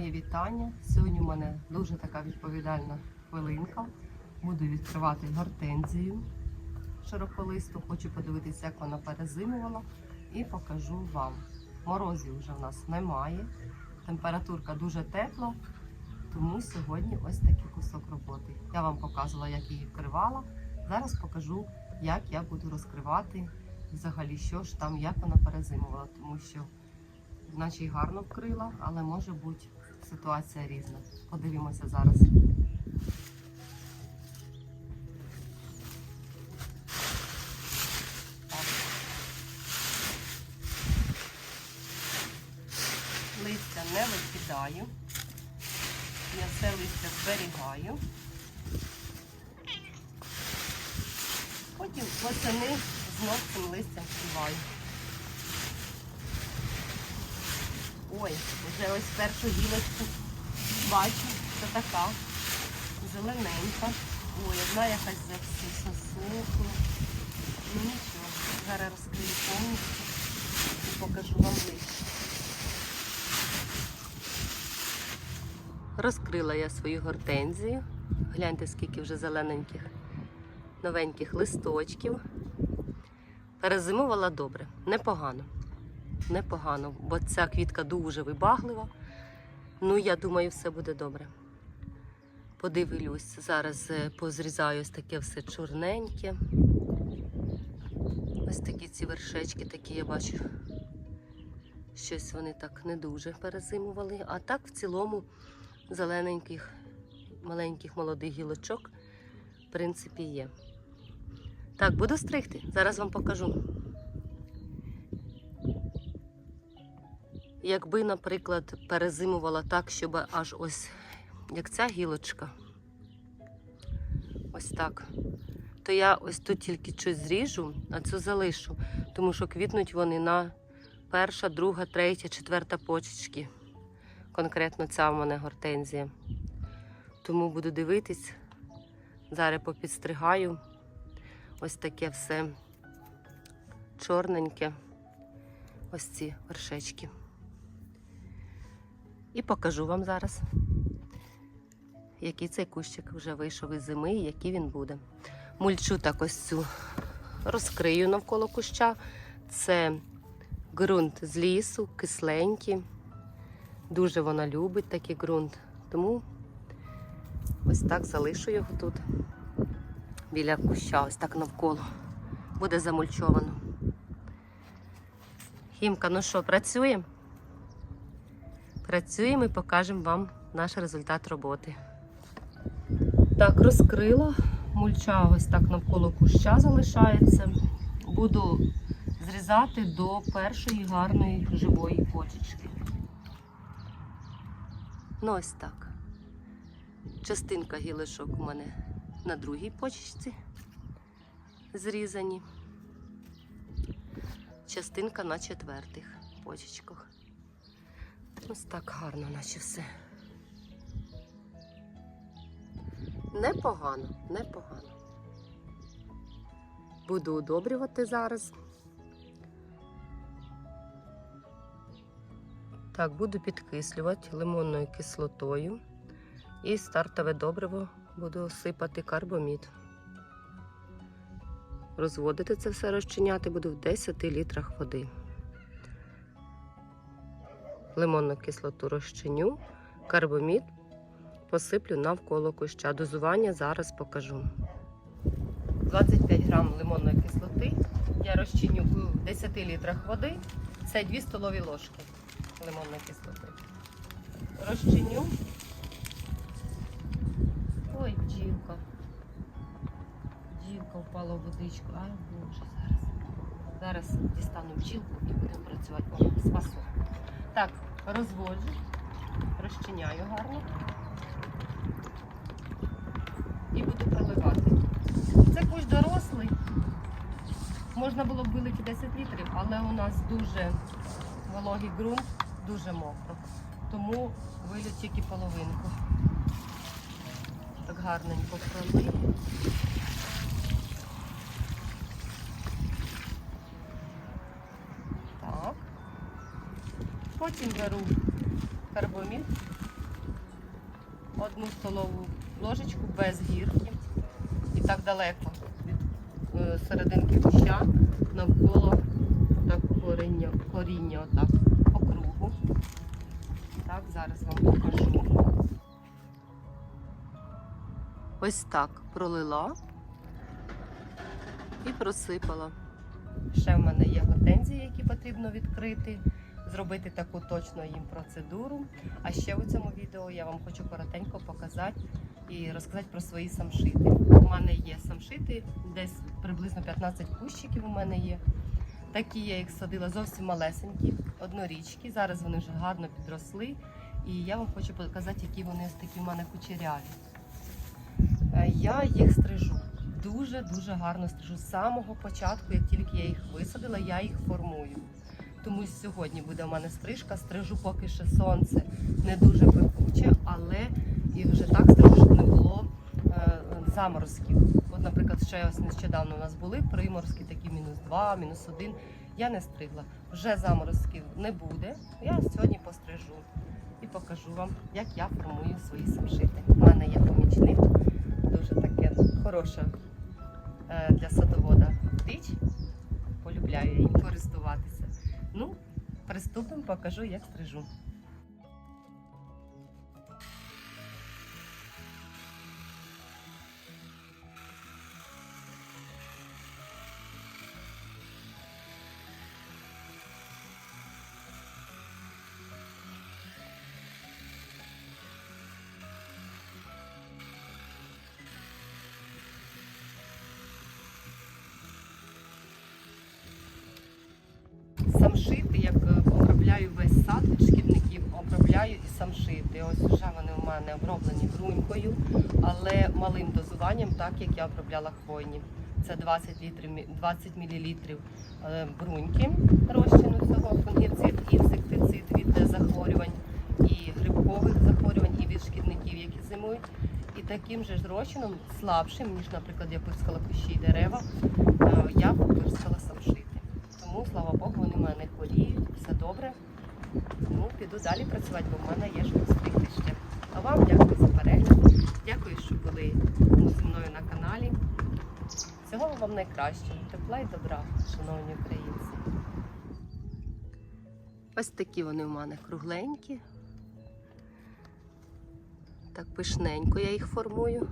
Моє вітання. Сьогодні у мене дуже така відповідальна хвилинка. Буду відкривати гортензію широколисту. Хочу подивитися, як вона перезимувала, і покажу вам. Морозів вже в нас немає. Температурка дуже тепла, тому сьогодні ось такий кусок роботи. Я вам показувала, як її вкривала. Зараз покажу, як я буду розкривати взагалі, що ж там, як вона перезимувала, тому що наче гарно вкрила, але може бути ситуація різна. Подивимося зараз. Листя не викидаю. Я все листя зберігаю. Потім восени знов цим листям вкриваю. Ой, вже ось першу гілочку бачу, це така зелененька. Ой, одна якась засохла. Ну нічого, зараз розкрию повністю і покажу вам ближче. Розкрила я свою гортензію. Гляньте, скільки вже зелененьких, новеньких листочків. Перезимувала добре, непогано непогано, бо ця квітка дуже вибаглива. Ну, я думаю, все буде добре. Подивлюсь, зараз е, позрізаю ось таке все чорненьке. Ось такі ці вершечки, такі я бачу. Щось вони так не дуже перезимували. А так в цілому зелененьких, маленьких молодих гілочок, в принципі, є. Так, буду стригти. Зараз вам покажу. Якби, наприклад, перезимувала так, щоб аж ось як ця гілочка, ось так, то я ось тут тільки щось зріжу, а цю залишу, тому що квітнуть вони на перша, друга, третя, четверта почечки. Конкретно ця в мене гортензія. Тому буду дивитись, зараз попідстригаю ось таке все чорненьке, ось ці вершечки. І покажу вам зараз, який цей кущик вже вийшов із зими і який він буде. Мульчу так ось цю розкрию навколо куща. Це ґрунт з лісу, кисленький. Дуже вона любить такий ґрунт. Тому ось так залишу його тут, біля куща, ось так навколо. Буде замульчовано. Хімка, ну що, працюємо? Працюємо і покажемо вам наш результат роботи. Так, розкрила. Мульча ось так навколо куща залишається. Буду зрізати до першої гарної живої почечки. Ну, ось так. Частинка гілочок у мене на другій почечці зрізані. Частинка на четвертих почечках. Ось так гарно, наче все. Непогано, непогано. Буду удобрювати зараз. Так, буду підкислювати лимонною кислотою. І стартове добриво буду сипати карбомід. Розводити це все розчиняти буду в 10 літрах води лимонну кислоту розчиню, карбомід посиплю навколо куща. Дозування зараз покажу. 25 грам лимонної кислоти я розчиню в 10 літрах води. Це 2 столові ложки лимонної кислоти. Розчиню. Ой, бджілка. Бджілка впала в водичку. Ай, боже, зараз. Зараз дістану бджілку і будемо працювати. О, спасу. Так, розводжу, розчиняю гарно і буду проливати. Це кущ дорослий. Можна було б вилити 10 літрів, але у нас дуже вологий ґрунт, дуже мокро. Тому вилю тільки половинку. Так гарненько пролив. Потім беру карбомід одну столову ложечку без гірки. І так далеко від е, серединки куща навколо так коріння, коріння отак по кругу. Так, зараз вам покажу. Ось так пролила і просипала. Ще в мене є гортензії, які потрібно відкрити, зробити таку точно їм процедуру. А ще у цьому відео я вам хочу коротенько показати і розказати про свої самшити. У мене є самшити, десь приблизно 15 кущиків у мене є. Такі я їх садила зовсім малесенькі, однорічки. Зараз вони вже гарно підросли. І я вам хочу показати, які вони ось такі в мене кучеряві. Е, Я їх стрижу. Дуже-дуже гарно стрижу. З самого початку, як тільки я їх висадила, я їх формую. Тому сьогодні буде у мене стрижка. Стрижу поки ще сонце не дуже пекуче, але і вже так стрижу, щоб не було е, заморозків. От, наприклад, ще ось нещодавно у нас були приморозки, такі мінус 2, мінус 1. Я не стригла. Вже заморозків не буде. Я сьогодні пострижу і покажу вам, як я формую свої самшити. У мене є помічник, дуже таке хороша е, для садовода річ. Полюбляю їм користуватися. Ну, приступимо, покажу, як стрижу. Самшити, як е, обробляю весь сад від шкідників, обробляю і самшити. Ось вже вони у мене оброблені брунькою, але малим дозуванням, так як я обробляла хвойні. Це 20 літрів, 20 мл бруньки розчину цього, фунгіцид, інсектицид від е, захворювань і грибкових захворювань, і від шкідників, які зимують. І таким же ж розчином, слабшим, ніж, наприклад, я пирскала кущі і дерева, е, я попирскала самшити. Тому, слава Богу, вони в мене хворіють, все добре. Ну, піду далі працювати, бо в мене є що встигти ще. А вам дякую за перегляд. Дякую, що були зі мною на каналі. Всього вам найкращого, тепла і добра, шановні українці. Ось такі вони в мене кругленькі. Так пишненько я їх формую.